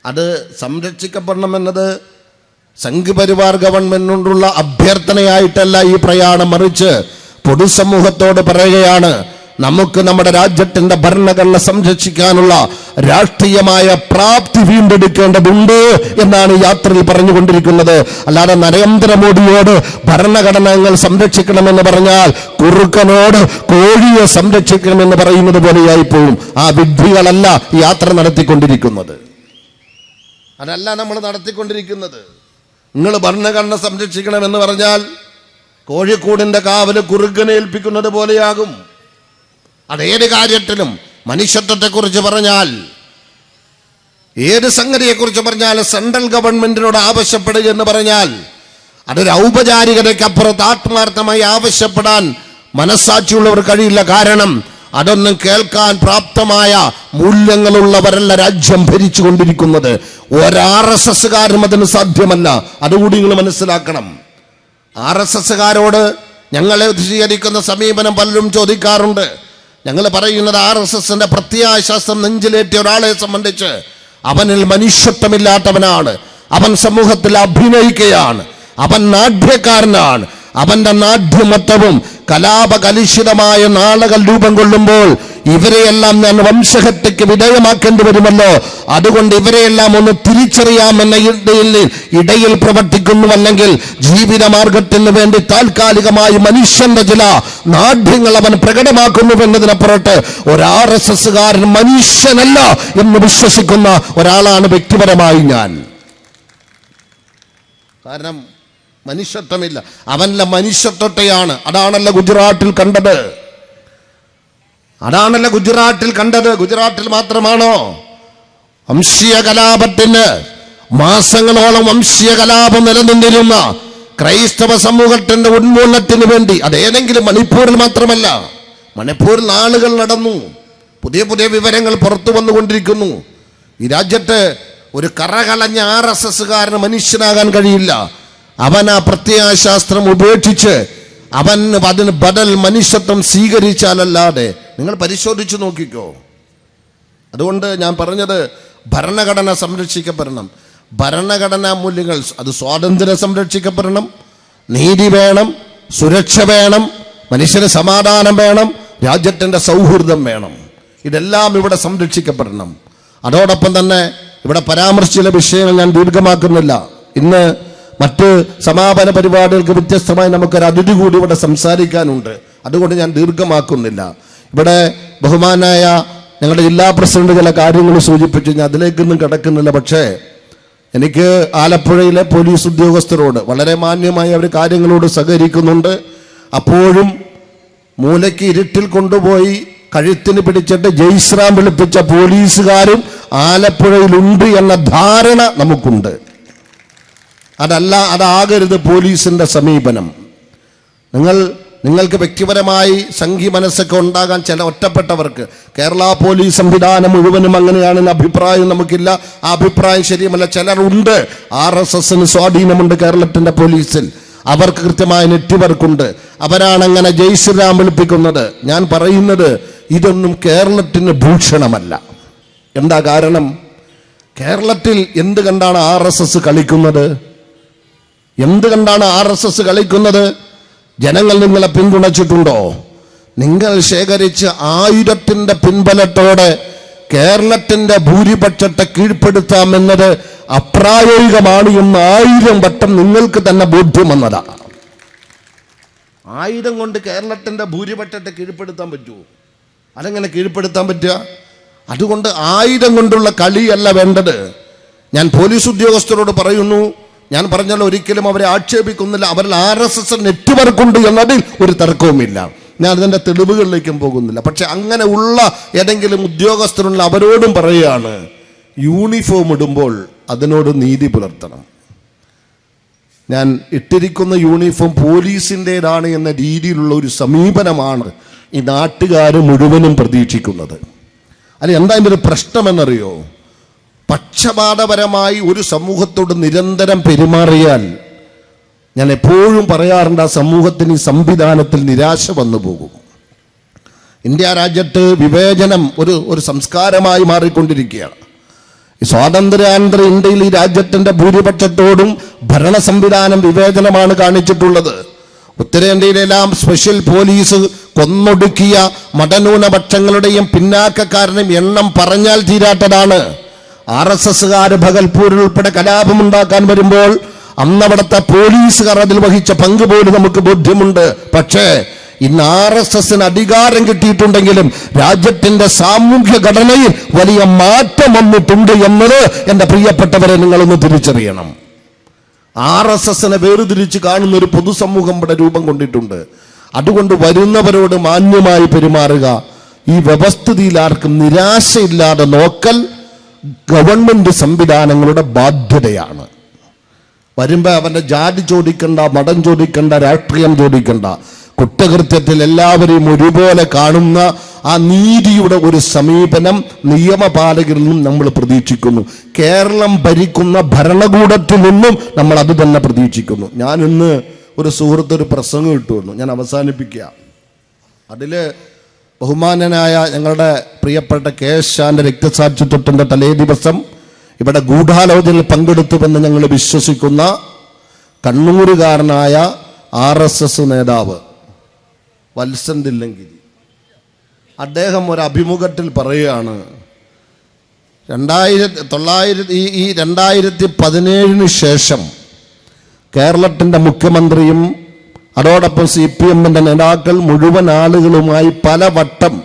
S2: അത് സംരക്ഷിക്കപ്പെടണമെന്നത് സംഘപരിവാർ ഗവൺമെന്റിനോടുള്ള അഭ്യർത്ഥനയായിട്ടല്ല ഈ പ്രയാണം മറിച്ച് പൊതുസമൂഹത്തോട് പറയുകയാണ് നമുക്ക് നമ്മുടെ രാജ്യത്തിന്റെ ഭരണഘടന സംരക്ഷിക്കാനുള്ള രാഷ്ട്രീയമായ പ്രാപ്തി വീണ്ടെടുക്കേണ്ടതുണ്ട് എന്നാണ് യാത്രയിൽ പറഞ്ഞുകൊണ്ടിരിക്കുന്നത്. അല്ലാതെ നരേന്ദ്രമോദിയോട് ഭരണഘടനകൾ സംരക്ഷിക്കണമെന്ന് പറഞ്ഞാൽ കുറുക്കനോട് കോഴിയെ സംരക്ഷിക്കണമെന്ന് പറയുന്നത് പോലെയായി പോവും ആ വിഡ്ഢികളല്ല യാത്ര നടത്തിക്കൊണ്ടിരിക്കുന്നത്. അതല്ല നമ്മൾ നടത്തിക്കൊണ്ടിരിക്കുന്നത്. നിങ്ങൾ ഭരണഘടന സംരക്ഷിക്കണമെന്ന് പറഞ്ഞാൽ കോഴിക്കൂടിന്റെ കാവൽ കുറുക്കനെ ഏൽപ്പിക്കുന്നത് പോലെയാകും. അതേത് കാര്യത്തിലും മനുഷ്യത്വത്തെക്കുറിച്ച് പറഞ്ഞാൽ ഏത് സംഗതിയെക്കുറിച്ച് പറഞ്ഞാൽ സെൻട്രൽ ഗവൺമെന്റിനോട് ആവശ്യപ്പെടുക എന്ന് പറഞ്ഞാൽ അതൊരു ഔപചാരികതയ്ക്കപ്പുറത്ത് ആത്മാർത്ഥമായി ആവശ്യപ്പെടാൻ മനസ്സാക്ഷിയുള്ളവർ കഴിയില്ല. കാരണം അതൊന്നും കേൾക്കാൻ പ്രാപ്തമായ മൂല്യങ്ങളുള്ളവരല്ല രാജ്യം ഭരിച്ചു കൊണ്ടിരിക്കുന്നത് ഒരാർ എസ് എസ്സുകാരും അതിന് സാധ്യമല്ല. അതുകൂടി നിങ്ങൾ മനസ്സിലാക്കണം. ആർ എസ് എസ്സുകാരോട് ഞങ്ങളെ സ്വീകരിക്കുന്ന സമീപനം പലരും ചോദിക്കാറുണ്ട്. ഞങ്ങൾ പറയുന്നത് ആർ എസ് എസിന്റെ പ്രത്യയശാസ്ത്രം നെഞ്ചിലേറ്റിയ ഒരാളെ സംബന്ധിച്ച് അവനിൽ മനുഷ്യത്വമില്ലാത്തവനാണ്. അവൻ സമൂഹത്തിൽ അഭിനയിക്കുകയാണ്. അവൻ നാട്യക്കാരനാണ്. അവന്റെ നാട്യമത്വവും കലാപകലുഷിതമായ നാളുകൾ രൂപം കൊള്ളുമ്പോൾ ഇവരെയെല്ലാം ഞാൻ വംശഹത്യക്ക് വിധേയമാക്കേണ്ടി വരുമല്ലോ അതുകൊണ്ട് ഇവരെയെല്ലാം ഒന്ന് തിരിച്ചറിയാമെന്ന ഇടയിൽ ഇടയിൽ പ്രവർത്തിക്കുന്നുവല്ലെങ്കിൽ ജീവിതമാർഗത്തിന് വേണ്ടി താൽക്കാലികമായി മനുഷ്യന്റെ ചില നാഠ്യങ്ങൾ അവൻ പ്രകടമാക്കുന്നുവെന്നതിനപ്പുറത്ത് ഒരു ആർ എസ് എസ്സുകാരൻ മനുഷ്യനല്ല എന്ന് വിശ്വസിക്കുന്ന ഒരാളാണ് വ്യക്തിപരമായി ഞാൻ. കാരണം മനുഷ്യത്വമില്ല. അവനിലെ മനുഷ്യത്വത്തെയാണ്. അതാണല്ലോ ഗുജറാത്തിൽ കണ്ടത്. അതാണല്ലോ ഗുജറാട്ടിൽ കണ്ടത്. ഗുജറാട്ടിൽ മാത്രമാണോ? വംശീയ കലാപത്തിന് മാസങ്ങളോളം വംശീയ കലാപം നിലനിന്നിരുന്ന ക്രൈസ്തവ സമൂഹത്തിന്റെ ഉന്മൂലനത്തിന് വേണ്ടി അതേതെങ്കിലും മണിപ്പൂരിൽ മാത്രമല്ല മണിപ്പൂരിൽ ആളുകൾ നടന്നു. പുതിയ പുതിയ വിവരങ്ങൾ പുറത്തു വന്നുകൊണ്ടിരിക്കുന്നു. ഈ രാജ്യത്ത് ഒരു കറകളഞ്ഞ ആർ എസ് എസ്സുകാരന് മനുഷ്യനാകാൻ കഴിയില്ല. അവൻ ആ പ്രത്യയശാസ്ത്രം ഉപേക്ഷിച്ച് അവൻ അതിന് ബദൽ മനുഷ്യത്വം സ്വീകരിച്ചാലല്ലാതെ നിങ്ങൾ പരിശോധിച്ചു നോക്കിക്കോ. അതുകൊണ്ട് ഞാൻ പറഞ്ഞത് ഭരണഘടന സംരക്ഷിക്കപ്പെടണം. ഭരണഘടനാ മൂല്യങ്ങൾ അത് സ്വാതന്ത്ര്യം സംരക്ഷിക്കപ്പെടണം. നീതി വേണം സുരക്ഷ വേണം മനുഷ്യന് സമാധാനം വേണം രാജ്യത്തിന്റെ സൗഹൃദം വേണം. ഇതെല്ലാം ഇവിടെ സംരക്ഷിക്കപ്പെടണം. അതോടൊപ്പം തന്നെ ഇവിടെ പരാമർശിച്ച വിഷയങ്ങൾ ഞാൻ ദീർഘമാക്കുന്നില്ല. ഇന്ന് മറ്റ് സമാപന പരിപാടികൾക്ക് വ്യത്യസ്തമായി നമുക്കൊരു അതിഥി കൂടി ഇവിടെ സംസാരിക്കാനുണ്ട്. അതുകൊണ്ട് ഞാൻ ദീർഘമാക്കുന്നില്ല. ഇവിടെ ബഹുമാനായ ഞങ്ങളുടെ ജില്ലാ പ്രസിഡന്റ് ചില കാര്യങ്ങൾ സൂചിപ്പിച്ചു ഞാൻ അതിലേക്കൊന്നും കിടക്കുന്നില്ല. പക്ഷേ എനിക്ക് ആലപ്പുഴയിലെ പോലീസ് ഉദ്യോഗസ്ഥരോട് വളരെ മാന്യമായി അവർ കാര്യങ്ങളോട് സഹകരിക്കുന്നുണ്ട്. അപ്പോഴും മൂലയ്ക്ക് ഇരുട്ടിൽ കൊണ്ടുപോയി കഴുത്തിന് പിടിച്ചിട്ട് ജയ്സ്രാം വിളിപ്പിച്ച പോലീസുകാരും ആലപ്പുഴയിലുണ്ട് എന്ന ധാരണ നമുക്കുണ്ട്. അതല്ല അതാകരുത് പോലീസിന്റെ സമീപനം. നിങ്ങൾ നിങ്ങൾക്ക് വ്യക്തിപരമായി സംഘി മനസ്സൊക്കെ ഉണ്ടാകാൻ ചില ഒറ്റപ്പെട്ടവർക്ക് കേരള പോലീസ് സംവിധാനം മുഴുവനും അങ്ങനെയാണെന്ന അഭിപ്രായം നമുക്കില്ല. ആ അഭിപ്രായം ശരിയുമല്ല. ചിലരുണ്ട്. ആർ എസ് എസിന് സ്വാധീനമുണ്ട് കേരളത്തിന്റെ പോലീസിൽ. അവർക്ക് കൃത്യമായ നെറ്റ്വർക്കുണ്ട്. അവരാണ് അങ്ങനെ ജയ് ശ്രീരാം വിളിപ്പിക്കുന്നത്. ഞാൻ പറയുന്നത് ഇതൊന്നും കേരളത്തിന് ഭൂഷണമല്ല. എന്താ കാരണം? കേരളത്തിൽ എന്ത് കണ്ടാണ് ആർ എസ് എസ് കളിക്കുന്നത്? എന്ത് കണ്ടാണ് ആർ എസ് എസ് കളിക്കുന്നത്? ജനങ്ങൾ നിങ്ങളെ പിന്തുണച്ചിട്ടുണ്ടോ? നിങ്ങൾ ശേഖരിച്ച ആയിരത്തിന്റെ പിൻബലത്തോടെ കേരളത്തിന്റെ ഭൂരിപക്ഷത്തെ കീഴ്പ്പെടുത്താമെന്നത് അപ്രായോഗികമാണ് എന്ന് ആയിരം വട്ടം നിങ്ങൾക്ക് തന്നെ ബോധ്യം വന്നതാ. ആയിരം കൊണ്ട് കേരളത്തിന്റെ ഭൂരിപക്ഷത്തെ കീഴ്പ്പെടുത്താൻ പറ്റുമോ? അതെങ്ങനെ കീഴ്പ്പെടുത്താൻ പറ്റുക? അതുകൊണ്ട് ആയുധം കൊണ്ടുള്ള കളിയല്ല വേണ്ടത്. ഞാൻ പോലീസ് ഉദ്യോഗസ്ഥരോട് പറയുന്നു ഞാൻ പറഞ്ഞാൽ ഒരിക്കലും അവരെ ആക്ഷേപിക്കുന്നില്ല. അവരിൽ ആർ എസ് എസ് നെറ്റ്വർക്ക് ഉണ്ട് എന്നതിൽ ഒരു തർക്കവുമില്ല. ഞാൻ അതിന്റെ തെളിവുകളിലേക്കും പോകുന്നില്ല. പക്ഷെ അങ്ങനെ ഉള്ള ഏതെങ്കിലും ഉദ്യോഗസ്ഥരുള്ള അവരോടും പറയുകയാണ് യൂണിഫോം ഇടുമ്പോൾ അതിനോട് നീതി പുലർത്തണം. ഞാൻ ഇട്ടിരിക്കുന്ന യൂണിഫോം പോലീസിന്റെതാണ് എന്ന രീതിയിലുള്ള ഒരു സമീപനമാണ് ഈ നാട്ടുകാർ മുഴുവനും പ്രതീക്ഷിക്കുന്നത്. അല്ല എന്താ ഇതിന്റെ ഒരു പ്രശ്നമെന്നറിയോ? പക്ഷപാതപരമായി ഒരു സമൂഹത്തോട് നിരന്തരം പെരുമാറിയാൽ ഞാൻ എപ്പോഴും പറയാറുണ്ട് ആ സമൂഹത്തിന് ഈ സംവിധാനത്തിൽ നിരാശ വന്നു പോകും. ഇന്ത്യ രാജ്യത്ത് വിവേചനം ഒരു ഒരു സംസ്കാരമായി മാറിക്കൊണ്ടിരിക്കുകയാണ്. ഈ സ്വാതന്ത്ര്യാനന്തര ഇന്ത്യയിൽ ഈ രാജ്യത്തിന്റെ ഭൂരിപക്ഷത്തോടും ഭരണ സംവിധാനം വിവേചനമാണ് കാണിച്ചിട്ടുള്ളത്. ഉത്തരേന്ത്യയിലെല്ലാം സ്പെഷ്യൽ പോലീസ് കൊന്നൊടുക്കിയ മതന്യൂനപക്ഷങ്ങളുടെയും പിന്നാക്കക്കാരനെയും എണ്ണം പറഞ്ഞാൽ തീരാത്തതാണ്. ആർ എസ് എസ്സുകാർ ഭഗൽപൂരിൽ ഉൾപ്പെടെ കലാപമുണ്ടാക്കാൻ വരുമ്പോൾ അന്നവിടുത്തെ പോലീസുകാർ അതിൽ വഹിച്ച പങ്ക് പോലും നമുക്ക് ബോധ്യമുണ്ട്. പക്ഷേ ഇന്ന് ആർ എസ് എസിന് അധികാരം കിട്ടിയിട്ടുണ്ടെങ്കിലും രാജ്യത്തിന്റെ സാമൂഹ്യ ഘടനയിൽ വലിയ മാറ്റം വന്നിട്ടുണ്ട് എന്നത് എന്റെ പ്രിയപ്പെട്ടവരെ നിങ്ങളൊന്ന് തിരിച്ചറിയണം. ആർ എസ് എസിനെ വേർതിരിച്ച് കാണുന്ന ഒരു പൊതുസമൂഹം ഇവിടെ രൂപം കൊണ്ടിട്ടുണ്ട്. അതുകൊണ്ട് വരുന്നവരോട് മാന്യമായി പെരുമാറുക. ഈ വ്യവസ്ഥിതിയിൽ ആർക്കും നിരാശയില്ലാതെ നോക്കൽ ഗവൺമെന്റ് സംവിധാനങ്ങളുടെ ബാധ്യതയാണ്. വരുമ്പോൾ അവന്റെ ജാതി ചോദിക്കണ്ട മതം ചോദിക്കണ്ട രാഷ്ട്രീയം ചോദിക്കണ്ട. കുറ്റകൃത്യത്തിൽ എല്ലാവരെയും ഒരുപോലെ കാണുന്ന ആ നീതിയുടെ ഒരു സമീപനം നിയമപാലകരിൽ നിന്നും നമ്മൾ പ്രതീക്ഷിക്കുന്നു. കേരളം ഭരിക്കുന്ന ഭരണകൂടത്തിൽ നിന്നും നമ്മൾ അത് തന്നെ പ്രതീക്ഷിക്കുന്നു. ഞാൻ ഇന്ന് ഒരു സുഹൃത്ത് ഒരു പ്രസംഗം ഇട്ടുവന്നു. ഞാൻ അവസാനിപ്പിക്കുക. അതിൽ ബഹുമാനനായ ഞങ്ങളുടെ പ്രിയപ്പെട്ട കെ എസ് ഷാന്റെ രക്തസാക്ഷിത്വത്തിന്റെ തലേ ദിവസം ഇവിടെ ഗൂഢാലോചനയിൽ പങ്കെടുത്തുവെന്ന് ഞങ്ങൾ വിശ്വസിക്കുന്ന കണ്ണൂരുകാരനായ ആർ എസ് എസ് നേതാവ് വത്സൻ തില്ലങ്കിരി അദ്ദേഹം ഒരു അഭിമുഖത്തിൽ പറയുകയാണ് രണ്ടായിരത്തി തൊള്ളായിരത്തി ഈ രണ്ടായിരത്തി പതിനേഴിന് ശേഷം കേരളത്തിന്റെ മുഖ്യമന്ത്രിയും അതോടൊപ്പം സി പി എമ്മിന്റെ നേതാക്കൾ മുഴുവൻ ആളുകളുമായി പലവട്ടം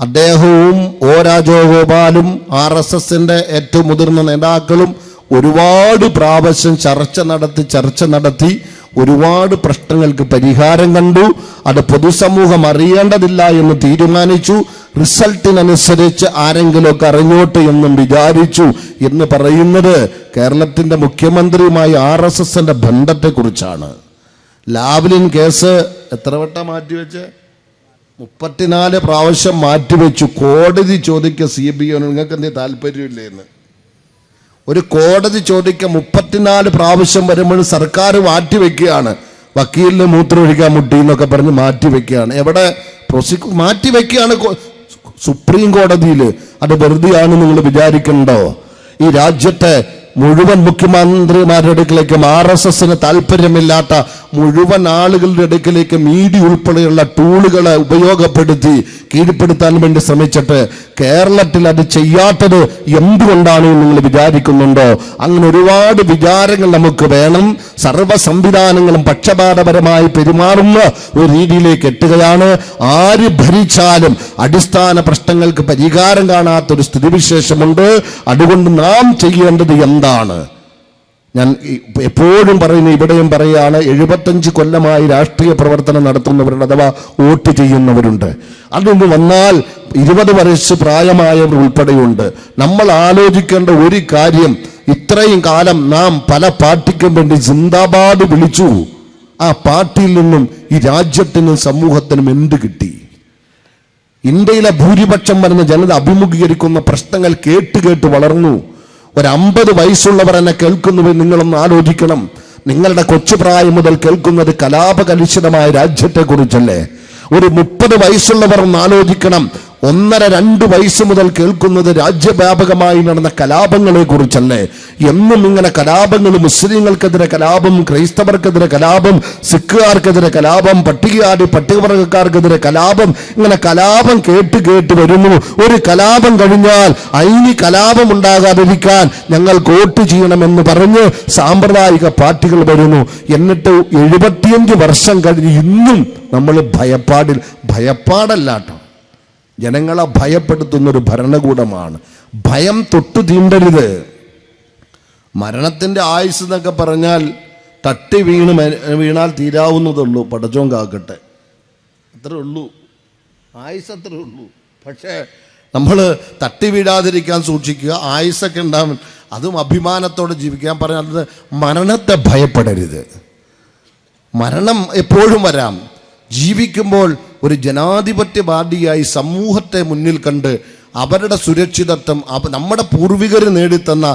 S2: അദ്ദേഹവും ഒ രാജഗോപാലും ആർ എസ് എസിന്റെ ഏറ്റവും മുതിർന്ന നേതാക്കളും ഒരുപാട് പ്രാവശ്യം ചർച്ച നടത്തി ചർച്ച നടത്തി ഒരുപാട് പ്രശ്നങ്ങൾക്ക് പരിഹാരം കണ്ടു. അത് പൊതുസമൂഹം അറിയേണ്ടതില്ല എന്ന് തീരുമാനിച്ചു. റിസൾട്ടിനനുസരിച്ച് ആരെങ്കിലുമൊക്കെ അറിഞ്ഞോട്ടെ എന്നും വിചാരിച്ചു. എന്ന് പറയുന്നത് കേരളത്തിന്റെ മുഖ്യമന്ത്രിയുമായി ആർ എസ് എസിന്റെ ബന്ധത്തെക്കുറിച്ചാണ്. ലാവ്ലിൻ കേസ് എത്ര വട്ടം മാറ്റിവെച്ച്? മുപ്പത്തിനാല് പ്രാവശ്യം മാറ്റിവെച്ചു. കോടതി ചോദിക്ക സി ബി ഐ നിങ്ങൾക്ക് എന്തേ താല്പര്യമില്ല എന്ന് ഒരു കോടതി ചോദിക്ക മുപ്പത്തിനാല് പ്രാവശ്യം വരുമ്പോൾ സർക്കാർ മാറ്റിവെക്കുകയാണ്. വക്കീലിന് മൂത്രമൊഴിക്കാൻ മുട്ടി എന്നൊക്കെ പറഞ്ഞ് മാറ്റിവെക്കുകയാണ്. എവിടെ? പ്രോസിക്യൂ മാറ്റിവെക്കുകയാണ് സുപ്രീം കോടതിയിൽ അത് വെറുതെയാണ് നിങ്ങൾ വിചാരിക്കണ്ടോ? ഈ രാജ്യത്തെ മുഴുവൻ മുഖ്യമന്ത്രിമാരുടെ അടുക്കിലേക്കും ആർ എസ് എസിന് താല്പര്യമില്ലാത്ത മുഴുവൻ ആളുകളുടെ അടുക്കിലേക്ക് മീഡിയ ഉൾപ്പെടെയുള്ള ടൂളുകളെ ഉപയോഗപ്പെടുത്തി കീഴ്പ്പെടുത്താൻ വേണ്ടി ശ്രമിച്ചിട്ട് കേരളത്തിൽ അത് ചെയ്യാത്തത് എന്തുകൊണ്ടാണ് നിങ്ങൾ വിചാരിക്കുന്നുണ്ടോ? അങ്ങനെ ഒരുപാട് വിചാരങ്ങൾ നമുക്ക് വേണം. സർവ സംവിധാനങ്ങളും പക്ഷപാതപരമായി പെരുമാറുന്ന ഒരു രീതിയിലേക്ക് എത്തുകയാണ്. ആര് ഭരിച്ചാലും അടിസ്ഥാന പ്രശ്നങ്ങൾക്ക് പരിഹാരം കാണാത്തൊരു സ്ഥിതിവിശേഷമുണ്ട്. അതുകൊണ്ട് നാം ചെയ്യേണ്ടത് എന്താണ്? ഞാൻ എപ്പോഴും പറയുന്ന ഇവിടെയും പറയുകയാണ് എഴുപത്തഞ്ച് കൊല്ലമായി രാഷ്ട്രീയ പ്രവർത്തനം നടത്തുന്നവരുണ്ട് അഥവാ വോട്ട് ചെയ്യുന്നവരുണ്ട്. അതിന് വന്നാൽ ഇരുപത് വയസ്സ് പ്രായമായവർ ഉൾപ്പെടെയുണ്ട്. നമ്മൾ ആലോചിക്കേണ്ട ഒരു കാര്യം ഇത്രയും കാലം നാം പല പാർട്ടിക്കും വേണ്ടി ജിന്ദാബാദ് വിളിച്ചു. ആ പാർട്ടിയിൽ നിന്നും ഈ രാജ്യത്തിനും സമൂഹത്തിനും എന്ത് കിട്ടി? ഇന്ത്യയിലെ ഭൂരിപക്ഷം വരുന്ന ജനത അഭിമുഖീകരിക്കുന്ന പ്രശ്നങ്ങൾ കേട്ട് കേട്ട് വളർന്നു. ഒരു അമ്പത് വയസ്സുള്ളവർ എന്നെ കേൾക്കുന്നുവെന്ന് നിങ്ങളൊന്ന് ആലോചിക്കണം. നിങ്ങളുടെ കൊച്ചുപ്രായം മുതൽ കേൾക്കുന്നത് കലാപകലുഷിതമായ രാജ്യത്തെ കുറിച്ചല്ലേ ഒരു മുപ്പത് വയസ്സുള്ളവർ ഒന്ന് ആലോചിക്കണം. ഒന്നര രണ്ട് വയസ്സ് മുതൽ കേൾക്കുന്നത് രാജ്യവ്യാപകമായി നടന്ന കലാപങ്ങളെ കുറിച്ചല്ലേ? എന്നും ഇങ്ങനെ കലാപങ്ങൾ മുസ്ലിങ്ങൾക്കെതിരെ കലാപം ക്രൈസ്തവർക്കെതിരെ കലാപം സിഖുകാർക്കെതിരെ കലാപം പട്ടികയാടി പട്ടികവർഗക്കാർക്കെതിരെ കലാപം ഇങ്ങനെ കലാപം കേട്ട് കേട്ട് വരുന്നു. ഒരു കലാപം കഴിഞ്ഞാൽ അയിനി കലാപം ഉണ്ടാകാതിരിക്കാൻ ഞങ്ങൾ വോട്ട് ചെയ്യണമെന്ന് പറഞ്ഞ് സാമ്പ്രദായിക പാർട്ടികൾ വരുന്നു. എന്നിട്ട് എഴുപത്തിയഞ്ച് വർഷം കഴിഞ്ഞ് ഇന്നും നമ്മൾ ഭയപ്പാടിൽ ഭയപ്പാടല്ലാട്ടോ. ജനങ്ങളെ ഭയപ്പെടുത്തുന്ന ഒരു ഭരണകൂടമാണ്. ഭയം തൊട്ടു തീണ്ടരുത്. മരണത്തിന്റെ ആയുസ് എന്നൊക്കെ പറഞ്ഞാൽ തട്ടി വീണ് വീണാൽ തീരാവുന്നതുള്ളൂ പടച്ചോൻ കാക്കട്ടെ. അത്രേ ഉള്ളൂ. ആയുസ് അത്രേ ഉള്ളൂ. പക്ഷേ നമ്മൾ തട്ടി വീഴാതിരിക്കാൻ സൂക്ഷിക്കുക. ആയുസ്സൊക്കെ ഉണ്ടാവും. അതും അഭിമാനത്തോടെ ജീവിക്കാൻ പറഞ്ഞത് മരണത്തെ ഭയപ്പെടരുത്. മരണം എപ്പോഴും വരാം. ജീവിക്കുമ്പോൾ ഒരു ജനാധിപത്യ പാർട്ടിയായി സമൂഹത്തെ മുന്നിൽ കണ്ട് അവരുടെ സുരക്ഷിതത്വം നമ്മുടെ പൂർവികർ നേടിത്തന്ന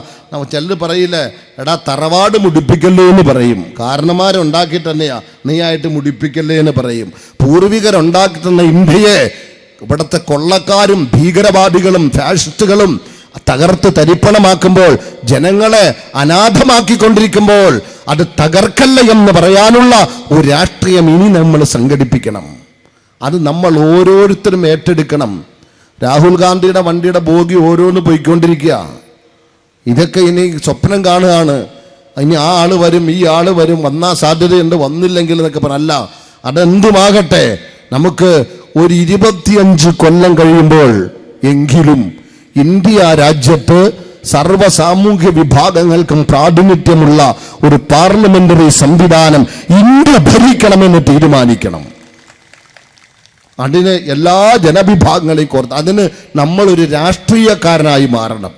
S2: ചെല്ല് പറയില്ലേ എടാ തറവാട് മുടിപ്പിക്കല്ലേ എന്ന് പറയും. കാരണന്മാരുണ്ടാക്കി തന്നെയാ നീ ആയിട്ട് മുടിപ്പിക്കല്ലേ എന്ന് പറയും. പൂർവികരുണ്ടാക്കി തന്ന ഇന്ത്യയെ ഇവിടുത്തെ കൊള്ളക്കാരും ഭീകരവാദികളും ഫാഷിസ്റ്റുകളും തകർത്ത് തരിപ്പണമാക്കുമ്പോൾ ജനങ്ങളെ അനാഥമാക്കിക്കൊണ്ടിരിക്കുമ്പോൾ അത് തകർക്കല്ല എന്ന് പറയാനുള്ള ഒരു രാഷ്ട്രീയം ഇനി നമ്മൾ സംഘടിപ്പിക്കണം. അത് നമ്മൾ ഓരോരുത്തരും ഏറ്റെടുക്കണം. രാഹുൽ ഗാന്ധിയുടെ വണ്ടിയുടെ ബോഗി ഓരോന്ന് പോയിക്കൊണ്ടിരിക്കുക. ഇതൊക്കെ ഇനി സ്വപ്നം കാണുകയാണ്. ഇനി ആ ആൾ വരും ഈ ആൾ വരും വന്നാൽ സാധ്യതയുണ്ട് വന്നില്ലെങ്കിൽ എന്നൊക്കെ പറഞ്ഞല്ല അതെന്തുമാകട്ടെ നമുക്ക് ഒരു ഇരുപത്തിയഞ്ച് കൊല്ലം കഴിയുമ്പോൾ എങ്കിലും ഇന്ത്യ രാജ്യത്ത് സർവ സാമൂഹ്യ വിഭാഗങ്ങൾക്കും പ്രാതിനിധ്യമുള്ള ഒരു പാർലമെന്ററി സംവിധാനം ഇന്ത്യ ഭരിക്കണമെന്ന് തീരുമാനിക്കണം. അതിന് എല്ലാ ജനവിഭാഗങ്ങളെയും കോർത്ത് അതിന് നമ്മളൊരു രാഷ്ട്രീയക്കാരനായി മാറണം.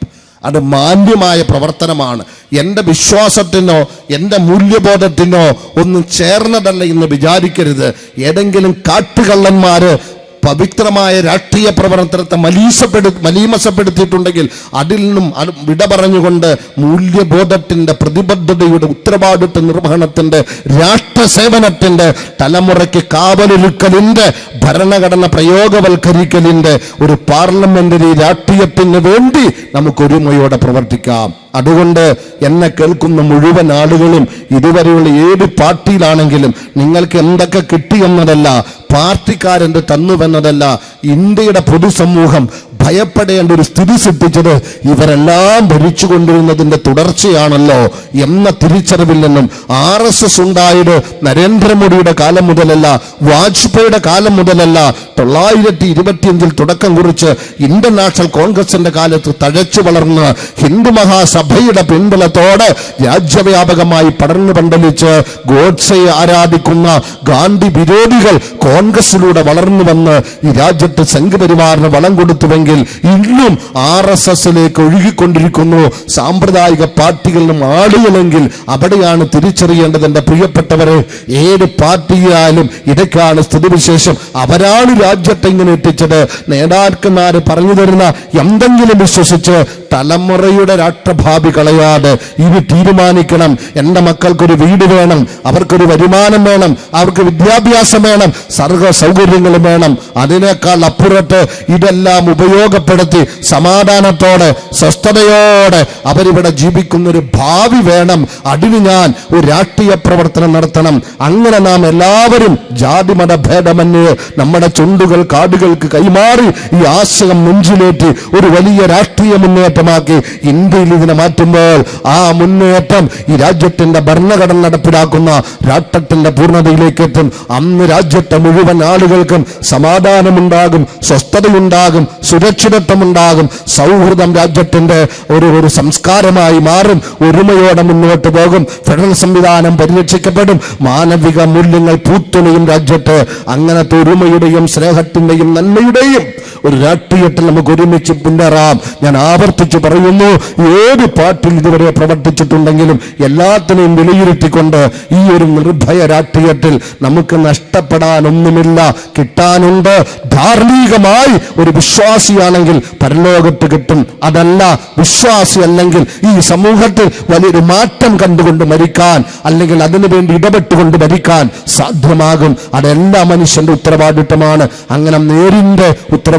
S2: അത് മാന്യമായ പ്രവർത്തനമാണ്. എന്റെ വിശ്വാസത്തിനോ എന്റെ മൂല്യബോധത്തിനോ ഒന്നും ചേർന്നതല്ല എന്ന് വിചാരിക്കരുത്. ഏതെങ്കിലും കാട്ടുകള്ളന്മാര് പവിത്രമായ രാഷ്ട്രീയ പ്രവർത്തനത്തെ മലീസപ്പെടു മലീമസപ്പെടുത്തിയിട്ടുണ്ടെങ്കിൽ അതിൽ നിന്നും വിട പറഞ്ഞുകൊണ്ട് മൂല്യബോധത്തിന്റെ പ്രതിബദ്ധതയുടെ ഉത്തരവാദിത്വ നിർവഹണത്തിന്റെ രാഷ്ട്ര സേവനത്തിന്റെ തലമുറയ്ക്ക് കാവലൊരുക്കലിന്റെ ഭരണഘടന പ്രയോഗവൽക്കരിക്കലിന്റെ ഒരു പാർലമെന്ററി രാഷ്ട്രീയത്തിന് വേണ്ടി നമുക്ക് ഒരുമയോടെ പ്രവർത്തിക്കാം. അതുകൊണ്ട് എന്നെ കേൾക്കുന്ന മുഴുവൻ ആളുകളും ഇതുവരെയുള്ള ഏത് പാർട്ടിയിലാണെങ്കിലും നിങ്ങൾക്ക് എന്തൊക്കെ കിട്ടിയെന്നതല്ല പാർട്ടിക്കാരെന്ത് തന്നുവെന്നതല്ല ഇന്ത്യയുടെ പൊതുസമൂഹം ഭയപ്പെടേണ്ട ഒരു സ്ഥിതി സൃഷ്ടിച്ചത് ഇവരെല്ലാം ഭരിച്ചുകൊണ്ടിരുന്നതിന്റെ തുടർച്ചയാണല്ലോ എന്ന തിരിച്ചറിവിൽ നിന്നും ആർ എസ് എസ് ഉണ്ടായത് നരേന്ദ്രമോദിയുടെ കാലം മുതലല്ല വാജ്പേയിയുടെ കാലം മുതലല്ല. തൊള്ളായിരത്തി ഇരുപത്തിയഞ്ചിൽ തുടക്കം കുറിച്ച് ഇന്റർനാഷണൽ നാഷണൽ കോൺഗ്രസിന്റെ കാലത്ത് തഴച്ചു വളർന്ന് ഹിന്ദു മഹാസഭയുടെ പിൻബലത്തോടെ രാജ്യവ്യാപകമായി പടർന്നു പന്തലിച്ച് ഗോഡ്സയെ ആരാധിക്കുന്ന ഗാന്ധി വിരോധികൾ കോൺഗ്രസിലൂടെ വളർന്നു വന്ന് ഈ രാജ്യത്ത് സംഘപരിവാറിന് വളം കൊടുത്തുവെങ്കിൽ ഇന്നും ആർ എസ് എസിലേക്ക് ഒഴുകിക്കൊണ്ടിരിക്കുന്നു. സാമ്പ്രദായിക പാർട്ടികളിലും ആളുകളെങ്കിൽ അവിടെയാണ് തിരിച്ചറിയേണ്ടത് എന്റെ പ്രിയപ്പെട്ടവരെ. ഏത് പാർട്ടിയായാലും ഇടയ്ക്കാണ് സ്ഥിതിവിശേഷം. അവരാണ് രാജ്യത്തെ ഇങ്ങനെ എത്തിച്ചത്. നേതാക്കന്മാര് പറഞ്ഞു തരുന്ന എന്തെങ്കിലും വിശ്വസിച്ച് തലമുറയുടെ രാഷ്ട്രഭാവി കളയാതെ ഇത് തീരുമാനിക്കണം. എന്റെ മക്കൾക്കൊരു വീട് വേണം അവർക്കൊരു വരുമാനം വേണം അവർക്ക് വിദ്യാഭ്യാസം വേണം സർവ സൗകര്യങ്ങളും വേണം. അതിനേക്കാൾ അപ്പുറത്ത് ഇതെല്ലാം ഉപയോഗപ്പെടുത്തി സമാധാനത്തോടെ സ്വസ്ഥതയോടെ അവരിവിടെ ജീവിക്കുന്ന ഒരു ഭാവി വേണം. അതിന് ഞാൻ ഒരു രാഷ്ട്രീയ പ്രവർത്തനം നടത്തണം. അങ്ങനെ നാം എല്ലാവരും ജാതിമത ഭേദമന്യേ നമ്മുടെ ചുണ്ടുകൾ കാടുകൾക്ക് കൈമാറി ഈ ആശയം നെഞ്ചിലേറ്റി ഒരു വലിയ രാഷ്ട്രീയ മുന്നേറ്റമാക്കി ഇന്ത്യയിൽ ഇതിനെ മാറ്റുമ്പോൾ ആ മുന്നേറ്റം ഈ രാജ്യത്തിന്റെ ഭരണഘടന നടപ്പിലാക്കുന്ന രാഷ്ട്രത്തിന്റെ പൂർണതയിലേക്ക് എത്തും. അന്ന് രാജ്യത്തെ മുഴുവൻ ആളുകൾക്കും സമാധാനമുണ്ടാകും സ്വസ്ഥതയുണ്ടാകും സുരക്ഷിതത്വമുണ്ടാകും. സൗഹൃദം രാജ്യത്തിന്റെ ഒരു ഒരു സംസ്കാരമായി മാറും ഒരുമയോടെ മുന്നോട്ട് പോകും. ഫെഡറൽ സംവിധാനം പരിരക്ഷിക്കപ്പെടും. മാനവിക മൂല്യങ്ങൾ പൂത്തുണയും രാജ്യത്ത് അങ്ങനത്തെ ഒരുമയുടെയും സ്നേഹത്തിന്റെയും നന്മയുടെയും ഒരു രാഷ്ട്രീയത്തിൽ നമുക്ക് ഒരുമിച്ച് മുന്നേറാം ഞാൻ ആവർത്തിച്ച് പറയുന്നു ഏത് പാർട്ടിയിൽ ഇതുവരെ പ്രവർത്തിച്ചിട്ടുണ്ടെങ്കിലും എല്ലാത്തിനെയും വിലയിരുത്തിക്കൊണ്ട് ഈ ഒരു നിർഭയ രാഷ്ട്രീയത്തിൽ നമുക്ക് നഷ്ടപ്പെടാനൊന്നുമില്ല. കിട്ടാനുണ്ട്. ധാർമ്മികമായി ഒരു വിശ്വാസിയാണെങ്കിൽ പരലോകത്ത് കിട്ടും. അതല്ല വിശ്വാസി അല്ലെങ്കിൽ ഈ സമൂഹത്തിൽ വലിയൊരു മാറ്റം കണ്ടുകൊണ്ട് മരിക്കാൻ അല്ലെങ്കിൽ അതിനു വേണ്ടി ഇടപെട്ടുകൊണ്ട് മരിക്കാൻ സാധ്യമാകും. അതെല്ലാ മനുഷ്യന്റെ ഉത്തരവാദിത്തമാണ്. അങ്ങനെ നേരിന്റെ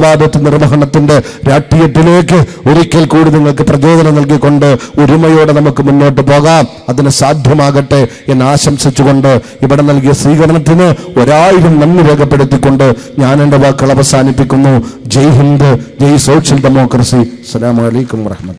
S2: ഉത്തരവാദിത്വ നിർവഹണത്തിന്റെ രാഷ്ട്രീയത്തിലേക്ക് ഒരിക്കൽ കൂടി നിങ്ങൾക്ക് പ്രചോദനം നൽകിക്കൊണ്ട് ഒരുമയോടെ നമുക്ക് മുന്നോട്ട് പോകാം. അതിന് സാധ്യമാകട്ടെ എന്ന് ആശംസിച്ചുകൊണ്ട് ഇവിടെ നൽകിയ സ്വീകരണത്തിന് ഒരായിരം നന്ദി രേഖപ്പെടുത്തിക്കൊണ്ട് ഞാൻ എന്റെ വാക്കുകൾ അവസാനിപ്പിക്കുന്നു. Jai Hind Jai social democracy. അസ്സലാമു അലൈക്കും വറഹ്മത്തുള്ളാഹി